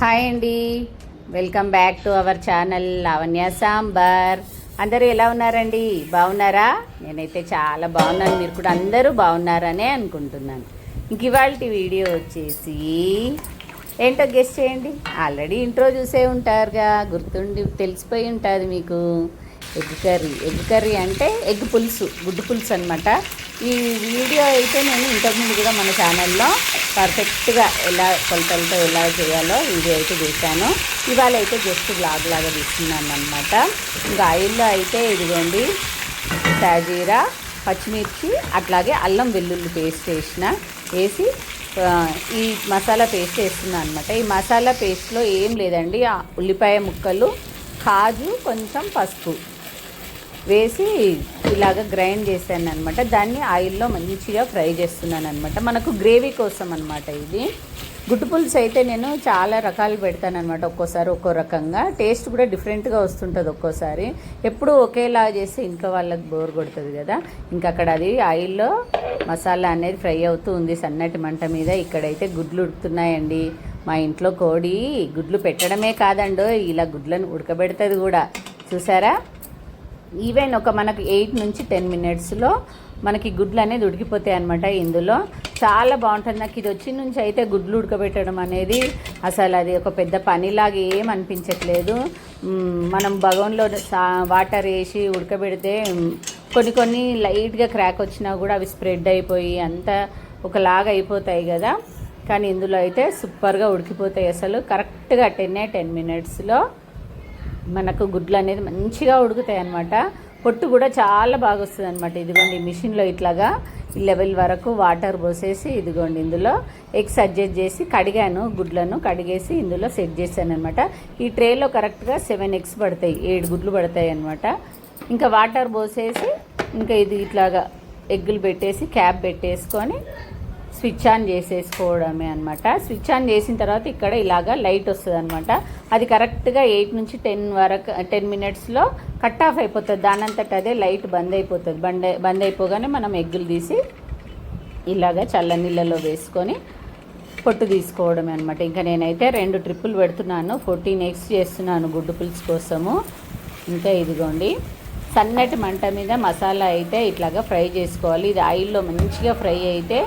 Hi అండి. Welcome back to our channel Lavanya Sambar అందరూ ఎలా ఉన్నారండి? బాగున్నారా? నేనైతే చాలా బాగున్నాను. మీరు కూడా అందరూ బాగున్నారనే అనుకుంటున్నాను. ఇంక ఇవాళ వీడియో వచ్చేసి ఏంటో గెస్ట్ చేయండి. ఆల్రెడీ ఇంట్రో చూసే ఉంటారుగా. గుర్తుండి తెలిసిపోయి ఉంటుంది మీకు. ఎగ్ కర్రీ ఎగ్ కర్రీ అంటే ఎగ్ పులుసు గుడ్డు పులుసు అనమాట ఈ వీడియో అయితే నేను ఇంతకుముందు కూడా మన ఛానల్లో పర్ఫెక్ట్గా ఎలా కొలతలతో ఎలా చేయాలో వీడియో అయితే చూశాను ఇవాళ అయితే జస్ట్ బ్లాగ్ లాగా తీస్తున్నాను అనమాట ఇంకా ఆయిల్లో అయితే ఇదిగోండి షాజీరా పచ్చిమిర్చి అట్లాగే అల్లం వెల్లుల్లి పేస్ట్ వేసిన వేసి ఈ మసాలా పేస్ట్ వేస్తున్నాను అనమాట ఈ మసాలా పేస్ట్లో ఏం లేదండి ఉల్లిపాయ ముక్కలు కాజు కొంచెం పసుపు. వేసి ఇలాగ గ్రైండ్ చేశాను అనమాట దాన్ని ఆయిల్లో మంచిగా ఫ్రై చేస్తున్నాను అనమాట మనకు గ్రేవీ కోసం అనమాట ఇది. గుడ్డు పులుసు అయితే నేను చాలా రకాలు పెడతాను అనమాట ఒక్కోసారి ఒక్కో రకంగా. టేస్ట్ కూడా డిఫరెంట్గా వస్తుంటుంది ఒక్కోసారి. ఎప్పుడు ఒకేలా చేస్తే ఇంట్లో వాళ్ళకి బోర్ కొడుతుంది కదా. ఇంకా అక్కడ అది ఆయిల్లో మసాలా అనేది ఫ్రై అవుతూ ఉంది సన్నటి మంట మీద. ఇక్కడైతే గుడ్లు ఉడుకుతున్నాయండి. మా ఇంట్లో కోడి గుడ్లు పెట్టడమే కాదండో ఇలా గుడ్లను ఉడకబెడుతుంది కూడా. చూసారా? ఈవెన్ ఒక మనకు ఎయిట్ నుంచి టెన్ మినిట్స్లో మనకి గుడ్లు అనేది ఉడికిపోతాయి అనమాట ఇందులో. చాలా బాగుంటుంది. నాకు ఇది వచ్చి నుంచి అయితే గుడ్లు ఉడకబెట్టడం అనేది అసలు అది ఒక పెద్ద పనిలాగా ఏం అనిపించట్లేదు. మనం భగవన్లో వాటర్ వేసి ఉడకబెడితే కొన్ని కొన్ని లైట్గా క్రాక్ వచ్చినా కూడా అవి స్ప్రెడ్ అయిపోయి అంతా ఒకలాగా అయిపోతాయి కదా. కానీ ఇందులో అయితే సూపర్గా ఉడికిపోతాయి అసలు. కరెక్ట్గా టెన్ టెన్ మినిట్స్లో మనకు గుడ్లు అనేది మంచిగా ఉడుకుతాయి అనమాట పొట్టు కూడా చాలా బాగా వస్తుంది అనమాట ఇదిగోండి మిషన్లో ఇట్లాగా ఈ లెవెల్ వరకు వాటర్ పోసేసి ఇదిగోండి ఇందులో ఎగ్స్ అడ్జస్ట్ చేసి కడిగాను గుడ్లను కడిగేసి ఇందులో సెట్ చేశాను అనమాట ఈ ట్రేలో కరెక్ట్గా సెవెన్ ఎగ్స్ పడతాయి ఏడు గుడ్లు పడతాయి అనమాట ఇంకా వాటర్ పోసేసి ఇంకా ఇది ఇట్లాగా ఎగ్గులు పెట్టేసి క్యాప్ పెట్టేసుకొని స్విచ్ ఆన్ చేసేసుకోవడమే అనమాట స్విచ్ ఆన్ చేసిన తర్వాత ఇక్కడ ఇలాగా లైట్ వస్తుంది అనమాట అది కరెక్ట్గా ఎయిట్ నుంచి టెన్ వరకు టెన్ మినిట్స్లో కట్ ఆఫ్ అయిపోతుంది. దానంతట అదే లైట్ బంద్ అయిపోతుంది. బంద్ బంద్ అయిపోగానే మనం ఎగ్గులు తీసి ఇలాగా చల్ల నీళ్ళలో వేసుకొని పొట్టు తీసుకోవడమే అనమాట ఇంకా నేనైతే రెండు ట్రిప్పులు పెడుతున్నాను. ఫోర్టీన్ ఎగ్స్ చేస్తున్నాను గుడ్డు పులుసు కోసము. ఇంకా ఇదిగోండి. సన్నటి మంట మీద మసాలా అయితే ఇట్లాగా ఫ్రై చేసుకోవాలి. ఇది ఆయిల్లో మంచిగా ఫ్రై అయితే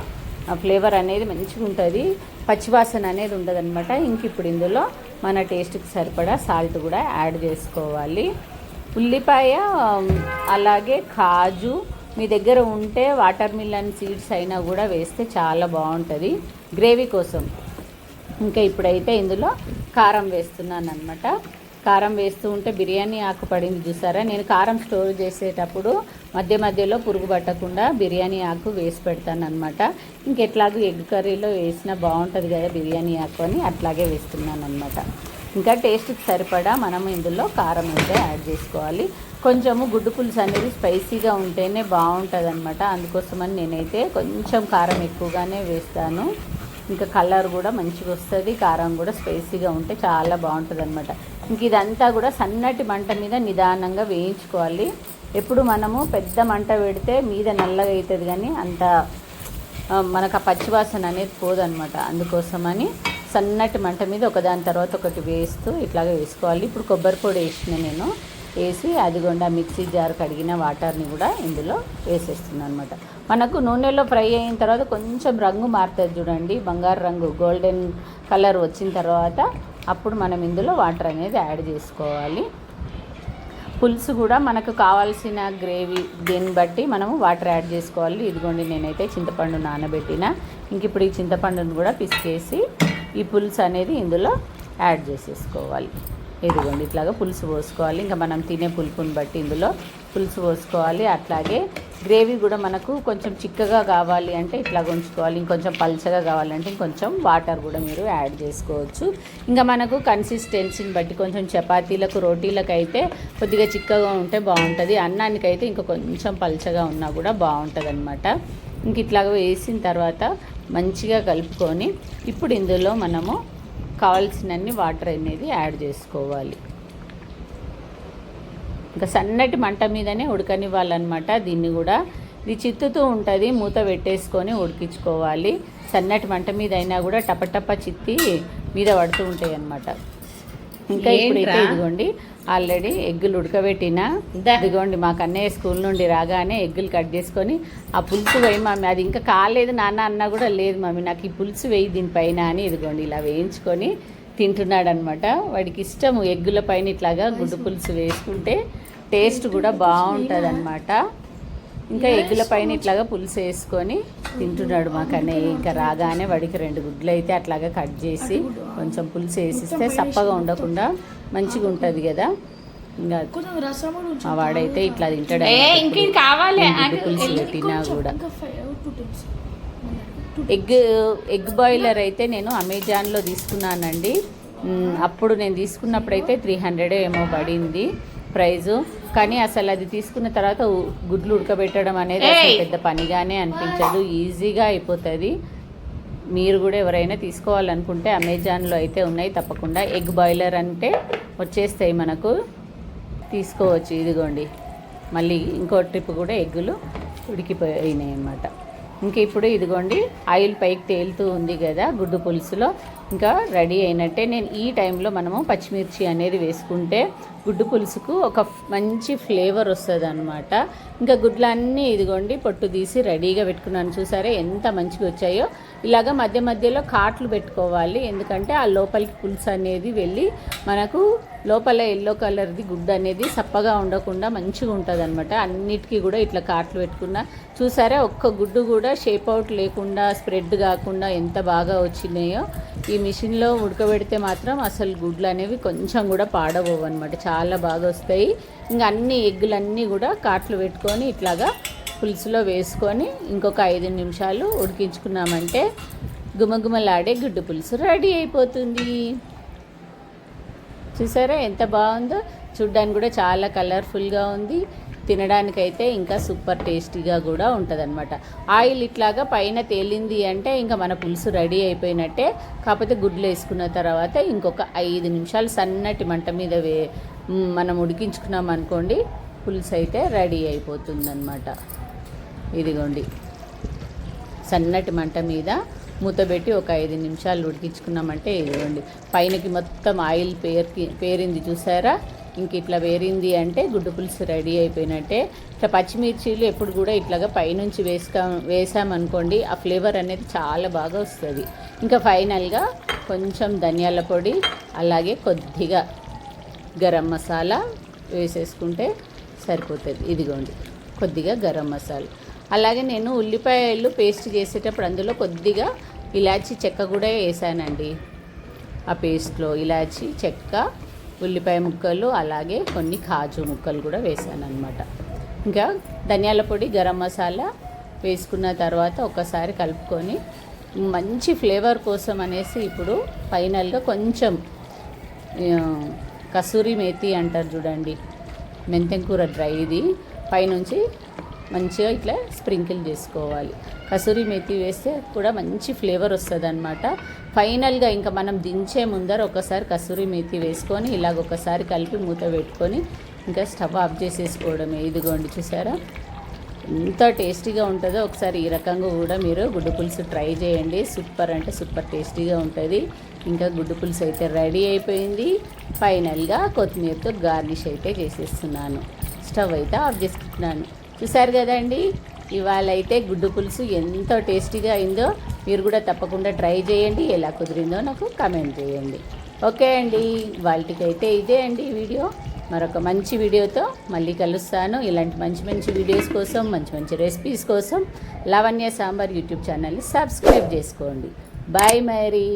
ఫ్లేవర్ అనేది మంచిగా ఉంటుంది. పచ్చివాసన అనేది ఉండదు అనమాట ఇంక ఇప్పుడు ఇందులో మన టేస్ట్కి సరిపడా సాల్ట్ కూడా యాడ్ చేసుకోవాలి. ఉల్లిపాయ అలాగే కాజు మీ దగ్గర ఉంటే వాటర్ మిల్లన్ సీడ్స్ అయినా కూడా వేస్తే చాలా బాగుంటుంది. గ్రేవీ కోసం. ఇంకా ఇప్పుడైతే ఇందులో కారం వేస్తున్నాను అనమాట కారం వేస్తూ ఉంటే బిర్యానీ ఆకు పడింది చూసారా? నేను కారం స్టోర్ చేసేటప్పుడు మధ్య మధ్యలో పురుగు పట్టకుండా బిర్యానీ ఆకు వేసి పెడతాను అనమాట ఇంకెట్లాగూ ఎగ్ కర్రీలో వేసినా బాగుంటుంది కదా బిర్యానీ ఆకు అని అట్లాగే వేస్తున్నాను అనమాట ఇంకా టేస్ట్కి సరిపడా మనం ఇందులో కారం అయితే యాడ్ చేసుకోవాలి. కొంచెము గుడ్డు పులుసు అనేది స్పైసీగా ఉంటేనే బాగుంటుంది అనమాట అందుకోసమని నేనైతే కొంచెం కారం ఎక్కువగానే వేస్తాను. ఇంకా కలర్ కూడా మంచిగా వస్తుంది కారం కూడా స్పైసీగా ఉంటే చాలా బాగుంటుంది అనమాట ఇంక ఇదంతా కూడా సన్నటి మంట మీద నిదానంగా వేయించుకోవాలి. ఎప్పుడు మనము పెద్ద మంట పెడితే మీద నల్లగా అవుతుంది కానీ అంత మనకు ఆ పచ్చివాసన అనేది పోదనమాట అందుకోసమని సన్నటి మంట మీద ఒకదాని తర్వాత ఒకటి వేస్తూ ఇట్లాగే వేసుకోవాలి. ఇప్పుడు కొబ్బరి పొడి వేసిన నేను. వేసి అదిగొండ మిక్సీ జార్ కడిగిన వాటర్ని కూడా ఇందులో వేసేస్తున్నాను అనమాట మనకు నూనెలో ఫ్రై అయిన తర్వాత కొంచెం రంగు మారుతుంది చూడండి. బంగారు రంగు గోల్డెన్ కలర్ వచ్చిన తర్వాత అప్పుడు మనం ఇందులో వాటర్ అనేది యాడ్ చేసుకోవాలి. పులుసు కూడా మనకు కావాల్సిన గ్రేవీ దీన్ని బట్టి మనము వాటర్ యాడ్ చేసుకోవాలి. ఇదిగోండి నేనైతే చింతపండు నానబెట్టిన. ఇంక ఇప్పుడు ఈ చింతపండును కూడా పిసికేసి ఈ పులుసు అనేది ఇందులో యాడ్ చేసేసుకోవాలి. ఇదిగోండి ఇట్లాగా పులుసు పోసుకోవాలి. ఇంకా మనం తినే పులుపుని బట్టి ఇందులో పులుసు పోసుకోవాలి. అట్లాగే గ్రేవీ కూడా మనకు కొంచెం చిక్కగా కావాలి అంటే ఇట్లా ఉంచుకోవాలి ఇంకొంచెం పల్చగా కావాలంటే ఇంకొంచెం వాటర్ కూడా మీరు యాడ్ చేసుకోవచ్చు. ఇంకా మనకు కన్సిస్టెన్సీని బట్టి కొంచెం చపాతీలకు రోటీలకు అయితే కొద్దిగా చిక్కగా ఉంటే బాగుంటుంది. అన్నానికి అయితే ఇంకా కొంచెం పల్చగా ఉన్నా కూడా బాగుంటుంది అనమాట ఇంక ఇట్లాగ వేసిన తర్వాత మంచిగా కలుపుకొని ఇప్పుడు ఇందులో మనము కావాల్సినన్ని వాటర్ అనేది యాడ్ చేసుకోవాలి. ఇంకా సన్నటి మంట మీదనే ఉడకనివ్వాలన్నమాట దీన్ని కూడా. ఇది చిత్తుతూ ఉంటుంది మూత పెట్టేసుకొని ఉడికించుకోవాలి. సన్నటి మంట మీద అయినా కూడా టపటప చిత్తి మీద పడుతూ ఉంటాయి అన్నమాట ఇంకా ఇప్పుడైతే ఏంట్రా? ఇదిగోండి ఆల్రెడీ ఎగ్గులు ఉడకబెట్టిన. ఇదిగోండి మాకు అన్నయ్య స్కూల్ నుండి రాగానే ఎగ్గులు కట్ చేసుకొని ఆ పులుసు వేయి మమ్మీ. అది ఇంకా కాలేదు నాన్న అన్న కూడా లేదు మమ్మీ నాకు ఈ పులుసు వేయి దీనిపైన అని ఇదిగోండి ఇలా వేయించుకొని తింటున్నాడు అనమాట వాడికి ఇష్టము ఎగ్గుల పైన ఇట్లాగా గుడ్డు పులుసు వేసుకుంటే టేస్ట్ కూడా బాగుంటుంది అనమాట ఇంకా ఎగ్గుల పైన ఇట్లాగా పులుసు వేసుకొని తింటున్నాడు మాకు అన్నయ్య ఇంకా రాగానే వాడికి రెండు గుడ్లు అయితే అట్లాగా కట్ చేసి కొంచెం పులుసు వేసిస్తే సప్పగా ఉండకుండా మంచిగా ఉంటుంది కదా. ఇంకా. మా వాడైతే ఇట్లా తింటాడు పులుసు. పెట్టినా కూడా. ఎగ్ ఎగ్ బాయిలర్ అయితే నేను అమెజాన్లో తీసుకున్నానండి. అప్పుడు నేను తీసుకున్నప్పుడు అయితే త్రీ హండ్రెడ్ ఏమో పడింది ప్రైజు. కానీ అసలు అది తీసుకున్న తర్వాత గుడ్లు ఉడకబెట్టడం అనేది! పెద్ద పనిగానే అనిపించదు. ఈజీగా అయిపోతుంది. మీరు కూడా ఎవరైనా తీసుకోవాలనుకుంటే అమెజాన్లో అయితే ఉన్నాయి. తప్పకుండా ఎగ్ బాయిలర్ అంటే వచ్చేస్తాయి మనకు. తీసుకోవచ్చు. ఇదిగోండి. మళ్ళీ ఇంకో ట్రిప్ కూడా ఎగ్గులు ఉడికిపోయినాయి అన్నమాట ఇంక ఇప్పుడు ఇదిగోండి ఆయిల్ పైకి తేలుతూ ఉంది కదా గుడ్డు పులుసులో. ఇంకా రెడీ అయినట్టే నేను ఈ టైంలో మనము పచ్చిమిర్చి అనేది వేసుకుంటే గుడ్డు పులుసుకు ఒక మంచి ఫ్లేవర్ వస్తుంది అనమాట ఇంకా గుడ్లన్నీ ఇదిగోండి పొట్టు తీసి రెడీగా పెట్టుకున్నాను. చూసారా ఎంత మంచిగా వచ్చాయో? ఇలాగ మధ్య మధ్యలో కాట్లు పెట్టుకోవాలి. ఎందుకంటే ఆ లోపలికి పులుసు అనేది వెళ్ళి మనకు లోపల ఎల్లో కలర్ది గుడ్డు అనేది సప్పగా ఉండకుండా మంచిగా ఉంటుంది అనమాట అన్నిటికీ కూడా ఇట్లా కాట్లు పెట్టుకున్న. చూసారా? ఒక్క గుడ్డు కూడా షేప్ అవుట్ లేకుండా స్ప్రెడ్ కాకుండా ఎంత బాగా వచ్చినాయో. ఈ మిషన్లో ఉడకబెడితే మాత్రం అసలు గుడ్లు అనేవి కొంచెం కూడా పాడబోవు అనమాట చాలా బాగా వస్తాయి. ఇంకా అన్ని ఎగ్గులన్నీ కూడా కాట్లు పెట్టుకొని ఇట్లాగా పులుసులో వేసుకొని ఇంకొక ఐదు నిమిషాలు ఉడికించుకున్నామంటే గుమగుమలాడే గుడ్డు పులుసు రెడీ అయిపోతుంది. చూసారా ఎంత బాగుందో? చూడ్డానికి కూడా చాలా కలర్ఫుల్గా ఉంది. తినడానికైతే ఇంకా సూపర్ టేస్టీగా కూడా ఉంటుందన్నమాట. ఆయిల్ ఇట్లాగా పైన తేలింది అంటే ఇంకా మన పులుసు రెడీ అయిపోయినట్టే. కాకపోతే గుడ్లు వేసుకున్న తర్వాత ఇంకొక ఐదు నిమిషాలు సన్నటి మంట మీద వే మనం ఉడికించుకున్నాం అనుకోండి పులుసు అయితే రెడీ అయిపోతుందన్నమాట. ఇదిగోండి. సన్నటి మంట మీద మూతబెట్టి ఒక ఐదు నిమిషాలు ఉడికించుకున్నామంటే ఇదిగోండి. పైనకి మొత్తం ఆయిల్ పేరుకి పేరింది చూసారా? ఇంక ఇట్లా వేరింది అంటే గుడ్డు పులుసు రెడీ అయిపోయినట్టే. ఇట్లా పచ్చిమిర్చీలు ఎప్పుడు కూడా ఇట్లాగా పైనుంచి వేసుకా వేసామనుకోండి ఆ ఫ్లేవర్ అనేది చాలా బాగా వస్తుంది. ఇంకా ఫైనల్గా కొంచెం ధనియాల పొడి అలాగే కొద్దిగా గరం మసాలా వేసేసుకుంటే సరిపోతుంది. ఇదిగోండి. కొద్దిగా గరం మసాలా. అలాగే నేను ఉల్లిపాయలు పేస్ట్ చేసేటప్పుడు అందులో కొద్దిగా ఇలాచి చెక్క కూడా వేసానండి. ఆ పేస్ట్లో ఇలాచి చెక్క ఉల్లిపాయ ముక్కలు అలాగే కొన్ని కాజు ముక్కలు కూడా వేసాను అనమాట ఇంకా ధనియాల పొడి గరం మసాలా వేసుకున్న తర్వాత ఒకసారి కలుపుకొని మంచి ఫ్లేవర్ కోసం అనేసి ఇప్పుడు ఫైనల్గా కొంచెం కసూరి మేతి అంటారు చూడండి మెంతెం కూర డ్రై ఇది పైనుంచి మంచిగా ఇట్లా స్ప్రింకిల్ చేసుకోవాలి. కసూరి మేతి వేస్తే కూడా మంచి ఫ్లేవర్ వస్తుంది అనమాట ఫైనల్గా ఇంకా మనం దించే ముందర ఒకసారి కసూరి మేతి వేసుకొని ఇలాగ ఒకసారి కలిపి మూత పెట్టుకొని ఇంకా స్టవ్ ఆఫ్ చేసేసుకోవడమే. ఇదిగోండి చూసారా? ఎంత టేస్టీగా ఉంటుందో ఒకసారి ఈ రకంగా కూడా మీరు గుడ్డు పులుసు ట్రై చేయండి. సూపర్ అంటే సూపర్ టేస్టీగా ఉంటుంది. ఇంకా గుడ్డు పులుసు అయితే రెడీ అయిపోయింది. ఫైనల్గా కొత్తిమీరతో గార్నిష్ అయితే చేసేస్తున్నాను. స్టవ్ అయితే ఆఫ్ చేసుకుంటున్నాను. చూసారు కదండి? ఇవాళ అయితే గుడ్డు పులుసు ఎంతో టేస్టీగా అయిందో మీరు కూడా తప్పకుండా ట్రై చేయండి. ఎలా కుదిరిందో నాకు కమెంట్ చేయండి. ఓకే అండి. వాళ్ళకైతే ఇదే అండి వీడియో. మరొక మంచి వీడియోతో మళ్ళీ కలుస్తాను. ఇలాంటి మంచి మంచి వీడియోస్ కోసం మంచి మంచి రెసిపీస్ కోసం లావణ్య సాంబార్ యూట్యూబ్ ఛానల్ని సబ్స్క్రైబ్ చేసుకోండి. బాయ్ మరి.